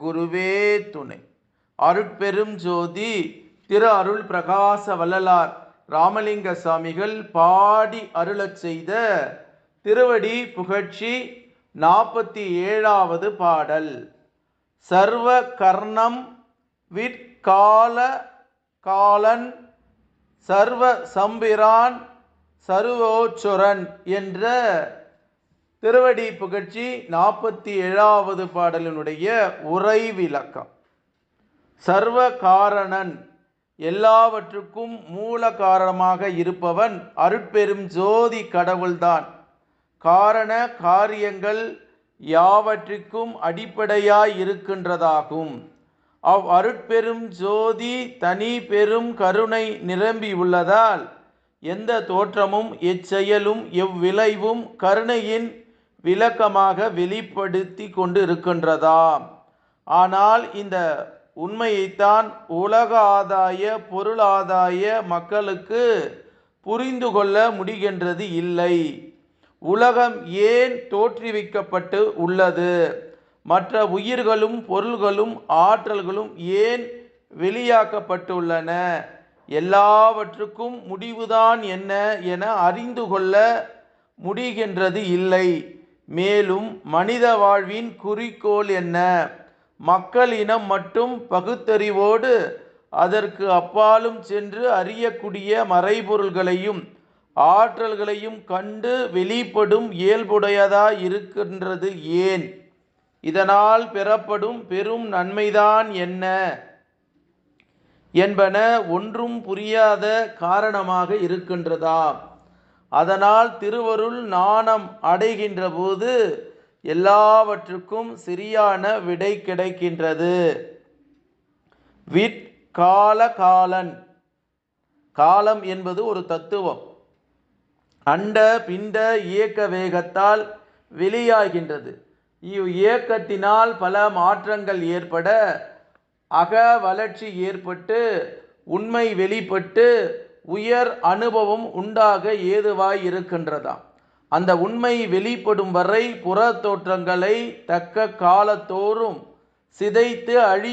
குருவே துணை. அருட்பெரும் ஜோதி திரு அருள் பிரகாச வள்ளலார் ராமலிங்க சாமிகள் பாடி அருளச் செய்த திருவடி புகழ்ச்சி நாற்பத்தி ஏழாவது பாடல். சர்வ கர்ணம் விற்கால காலன் சர்வ சம்பிரான் சருவோச்சுரன் என்ற திருவடி புகழ்ச்சி நாற்பத்தி ஏழாவது பாடலினுடைய உரை விளக்கம் சர்வ காரணன் எல்லாவற்றுக்கும் மூல காரணமாக இருப்பவன் அருட்பெரும் ஜோதி கடவுள்தான். காரண காரியங்கள் யாவற்றிற்கும் அடிப்படையாய் இருக்கின்றதாகும். அவ் அருட்பெரும் ஜோதி தனி பெரும் கருணை நிரம்பியுள்ளதால் எந்த தோற்றமும் எச்செயலும் எவ்விளைவும் கருணையின் விளக்கமாக வெளிப்படுத்தி கொண்டு இருக்கின்றதாம் ஆனால் இந்த உண்மையைத்தான் உலக ஆதாய பொருளாதாய மக்களுக்கு புரிந்து கொள்ள முடிகின்றது இல்லை. உலகம் ஏன் தோற்றுவிக்கப்பட்டு உள்ளது? மற்ற உயிர்களும் பொருள்களும் ஆற்றல்களும் ஏன் வெளியாக்கப்பட்டுள்ளன? எல்லாவற்றுக்கும் முடிவுதான் என்ன என அறிந்து கொள்ள முடிகின்றது இல்லை. மேலும் மனித வாழ்வின் குறிக்கோள் என்ன? மக்கள் இனம் மட்டும் பகுத்தறிவோடு அதற்கு அப்பாலும் சென்று அறியக்கூடிய மறைபொருள்களையும் ஆற்றல்களையும் கண்டு வெளிப்படும் இயல்புடையதாய் இருக்கின்றது ஏன்? இதனால் பெறப்படும் பெரும் நன்மைதான் என்ன? என்பன ஒன்றும் புரியாத காரணமாக இருக்கின்றதா? அதனால் திருவருள் நாணம் அடைகின்ற போது எல்லாவற்றுக்கும் சரியான விடை கிடைக்கின்றது. விட் கால காலன் காலம் என்பது ஒரு தத்துவம். அண்ட பிண்ட இயக்க வேகத்தால் வெளியாகின்றது. இவ் இயக்கத்தினால் பல மாற்றங்கள் ஏற்பட அக வளர்ச்சி ஏற்பட்டு உண்மை வெளிப்பட்டு உயர் அனுபவம் உண்டாக ஏதுவாய் இருக்கின்றதாம் அந்த உண்மை வெளிப்படும் வரை புற தோற்றங்களை தக்க காலத்தோறும் சிதைத்து அழி